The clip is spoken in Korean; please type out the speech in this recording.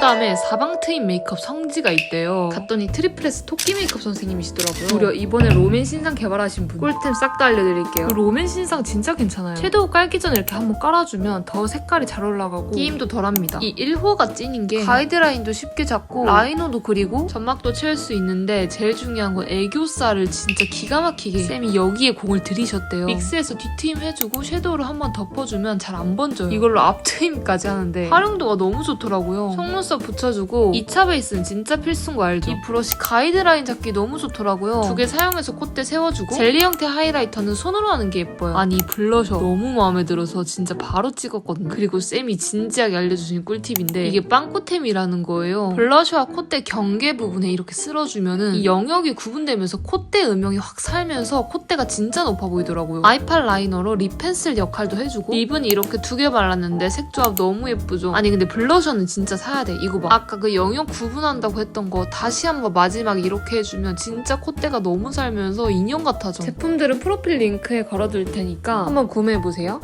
다음에 사방 트임 메이크업 성지가 있대요. 갔더니 트리플레스 토끼 메이크업 선생님이시더라고요. 무려 이번에 로맨 신상 개발하신 분 꿀템 싹 다 알려드릴게요. 그 로맨 신상 진짜 괜찮아요. 섀도우 깔기 전에 이렇게 한번 깔아주면 더 색깔이 잘 올라가고 끼임도 덜합니다. 이 1호가 찐인 게 가이드라인도 쉽게 잡고 라이너도 그리고 점막도 채울 수 있는데 제일 중요한 건 애교살을 진짜 기가 막히게 쌤이 여기에 공을 들이셨대요. 믹스해서 뒤트임 해주고 섀도우를 한번 덮어주면 잘 안 번져요. 이걸로 앞트임까지 하는데 활용도가 너무 좋더라고요. 속눈썹 붙여주고 2차 베이스는 진짜 필수인 거 알죠? 이 브러쉬 가이드라인 잡기 너무 좋더라고요. 두 개 사용해서 콧대 세워주고 젤리 형태 하이라이터는 손으로 하는 게 예뻐요. 아니 이 블러셔 너무 마음에 들어서 진짜 바로 찍었거든요. 그리고 쌤이 진지하게 알려주신 꿀팁인데 이게 빵꾸템이라는 거예요. 블러셔와 콧대 경계 부분에 이렇게 쓸어주면은 이 영역이 구분되면서 콧대 음영이 확 살면서 콧대가 진짜 높아 보이더라고요. 아이팔 라이너로 립 펜슬 역할도 해주고 립은 이렇게 두 개 발랐는데 색 조합 너무 예쁘죠? 아니 근데 블러셔는 진짜 사야 돼. 이거 봐. 아까 그 영역 구분한다고 했던 거 다시 한번 마지막에 이렇게 해주면 진짜 콧대가 너무 살면서 인형 같아져. 제품들은 프로필 링크에 걸어둘 테니까 한번 구매해보세요.